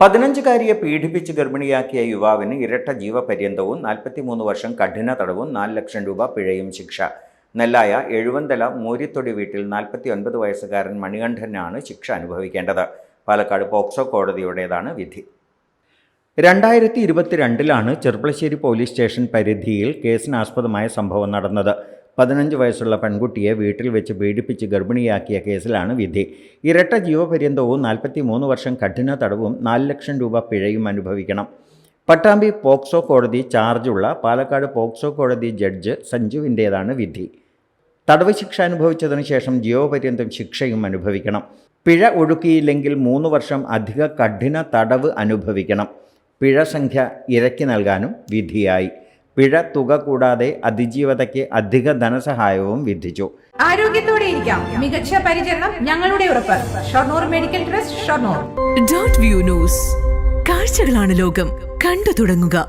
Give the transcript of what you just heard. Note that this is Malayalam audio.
പതിനഞ്ചുകാരിയെ പീഡിപ്പിച്ച് ഗർഭിണിയാക്കിയ യുവാവിന് ഇരട്ട ജീവപര്യന്തവും നാൽപ്പത്തിമൂന്ന് വർഷം കഠിന തടവും നാല് ലക്ഷം രൂപ പിഴയും ശിക്ഷ. നെല്ലായ എഴുവന്തല മൂരിത്തൊടി വീട്ടിൽ നാൽപ്പത്തി ഒൻപത് വയസ്സുകാരൻ മണികണ്ഠനാണ് ശിക്ഷ അനുഭവിക്കേണ്ടത്. പാലക്കാട് പോക്സോ കോടതിയുടേതാണ് വിധി. രണ്ടായിരത്തി ഇരുപത്തിരണ്ടിലാണ് ചെർപ്പളശ്ശേരി പോലീസ് സ്റ്റേഷൻ പരിധിയിൽ കേസിനാസ്പദമായ സംഭവം നടന്നത്. പതിനഞ്ച് വയസ്സുള്ള പെൺകുട്ടിയെ വീട്ടിൽ വെച്ച് പീഡിപ്പിച്ച് ഗർഭിണിയാക്കിയ കേസിലാണ് വിധി. ഇരട്ട ജീവപര്യന്തവും നാൽപ്പത്തി മൂന്ന് വർഷം കഠിന തടവും നാല് ലക്ഷം രൂപ പിഴയും അനുഭവിക്കണം. പട്ടാമ്പി പോക്സോ കോടതി ചാർജുള്ള പാലക്കാട് പോക്സോ കോടതി ജഡ്ജ് സഞ്ജുവിന്റേതാണ് വിധി. തടവ് ശിക്ഷ അനുഭവിച്ചതിനു ശേഷം ജീവപര്യന്തം ശിക്ഷയും അനുഭവിക്കണം. പിഴ ഒഴുക്കിയില്ലെങ്കിൽ മൂന്ന് വർഷം അധിക കഠിന തടവ് അനുഭവിക്കണം. പിഴ സംഖ്യ ഇരക്കി നൽകാനും വിധിയായി. പിഴ തുക കൂടാതെ അതിജീവതയ്ക്ക് അധിക ധനസഹായവും വിധിച്ചു. ആരോഗ്യത്തോടെ ഇരിക്കാം. മികച്ച പരിചരണം ഞങ്ങളുടെ ഉറപ്പ്. Shoranur medical trust Shoranur. Dot view news. കാഴ്ചകളാണ് ലോകം. കണ്ടു തുടങ്ങുക.